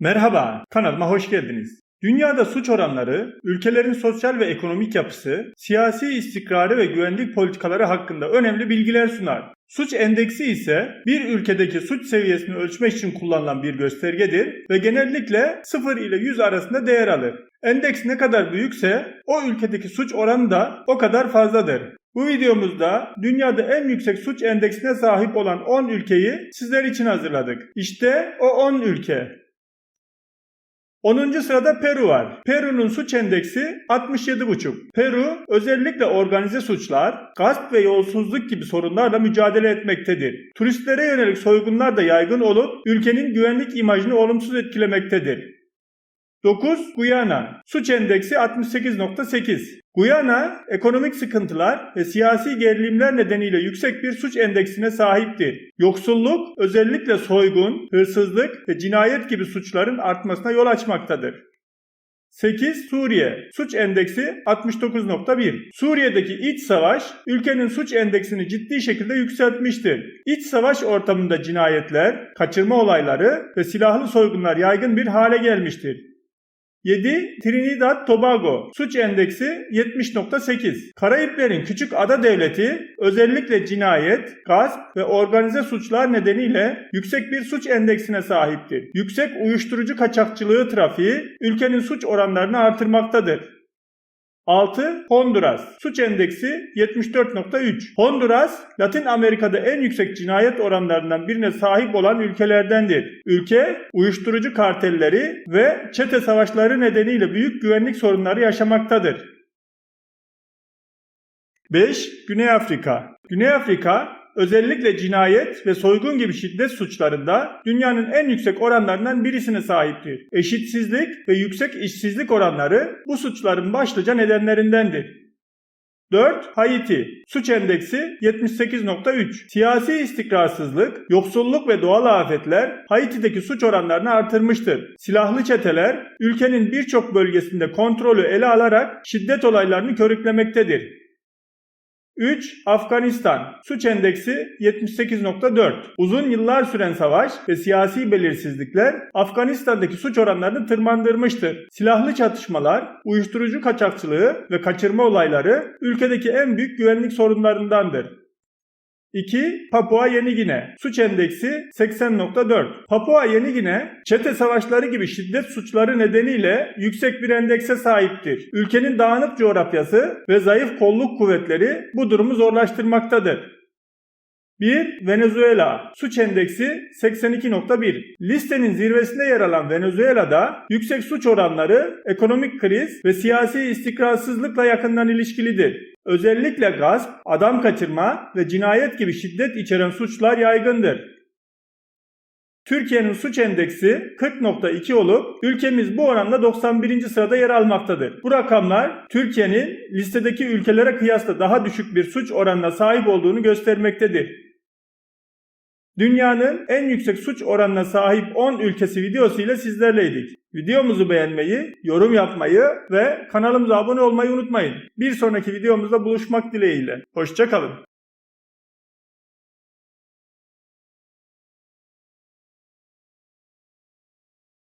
Merhaba, kanalıma hoş geldiniz. Dünyada suç oranları, ülkelerin sosyal ve ekonomik yapısı, siyasi istikrarı ve güvenlik politikaları hakkında önemli bilgiler sunar. Suç endeksi ise bir ülkedeki suç seviyesini ölçmek için kullanılan bir göstergedir ve genellikle 0 ile 100 arasında değer alır. Endeks ne kadar büyükse o ülkedeki suç oranı da o kadar fazladır. Bu videomuzda dünyada en yüksek suç endeksine sahip olan 10 ülkeyi sizler için hazırladık. İşte o 10 ülke. 10. sırada Peru var. Peru'nun suç endeksi 67,5. Peru özellikle organize suçlar, gasp ve yolsuzluk gibi sorunlarla mücadele etmektedir. Turistlere yönelik soygunlar da yaygın olup ülkenin güvenlik imajını olumsuz etkilemektedir. 9. Guyana. Suç endeksi 68.8. Guyana, ekonomik sıkıntılar ve siyasi gerilimler nedeniyle yüksek bir suç endeksine sahiptir. Yoksulluk, özellikle soygun, hırsızlık ve cinayet gibi suçların artmasına yol açmaktadır. 8. Suriye. Suç endeksi 69.1. Suriye'deki iç savaş ülkenin suç endeksini ciddi şekilde yükseltmiştir. İç savaş ortamında cinayetler, kaçırma olayları ve silahlı soygunlar yaygın bir hale gelmiştir. 7. Trinidad Tobago. Suç endeksi 70.8. Karayiplerin küçük ada devleti özellikle cinayet, gasp ve organize suçlar nedeniyle yüksek bir suç endeksine sahiptir. Yüksek uyuşturucu kaçakçılığı trafiği ülkenin suç oranlarını artırmaktadır. 6. Honduras. Suç endeksi 74.3. Honduras, Latin Amerika'da en yüksek cinayet oranlarından birine sahip olan ülkelerdendir. Ülke, uyuşturucu kartelleri ve çete savaşları nedeniyle büyük güvenlik sorunları yaşamaktadır. 5. Güney Afrika. Güney Afrika, özellikle cinayet ve soygun gibi şiddet suçlarında dünyanın en yüksek oranlarından birisine sahiptir. Eşitsizlik ve yüksek işsizlik oranları bu suçların başlıca nedenlerindendir. 4. Haiti. Suç endeksi 78.3. Siyasi istikrarsızlık, yoksulluk ve doğal afetler Haiti'deki suç oranlarını artırmıştır. Silahlı çeteler ülkenin birçok bölgesinde kontrolü ele alarak şiddet olaylarını körüklemektedir. 3. Afganistan. Suç endeksi 78.4. Uzun yıllar süren savaş ve siyasi belirsizlikler Afganistan'daki suç oranlarını tırmandırmıştır. Silahlı çatışmalar, uyuşturucu kaçakçılığı ve kaçırma olayları ülkedeki en büyük güvenlik sorunlarındandır. 2. Papua Yeni Gine. Suç endeksi 80.4. Papua Yeni Gine, çete savaşları gibi şiddet suçları nedeniyle yüksek bir endekse sahiptir. Ülkenin dağınık coğrafyası ve zayıf kolluk kuvvetleri bu durumu zorlaştırmaktadır. 1. Venezuela. Suç endeksi 82.1. Listenin zirvesinde yer alan Venezuela'da yüksek suç oranları ekonomik kriz ve siyasi istikrarsızlıkla yakından ilişkilidir. Özellikle gasp, adam kaçırma ve cinayet gibi şiddet içeren suçlar yaygındır. Türkiye'nin suç endeksi 40.2 olup ülkemiz bu oranda 91. sırada yer almaktadır. Bu rakamlar Türkiye'nin listedeki ülkelere kıyasla daha düşük bir suç oranına sahip olduğunu göstermektedir. Dünyanın en yüksek suç oranına sahip 10 ülkesi videosu ile sizlerleydik. Videomuzu beğenmeyi, yorum yapmayı ve kanalımıza abone olmayı unutmayın. Bir sonraki videomuzda buluşmak dileğiyle. Hoşçakalın.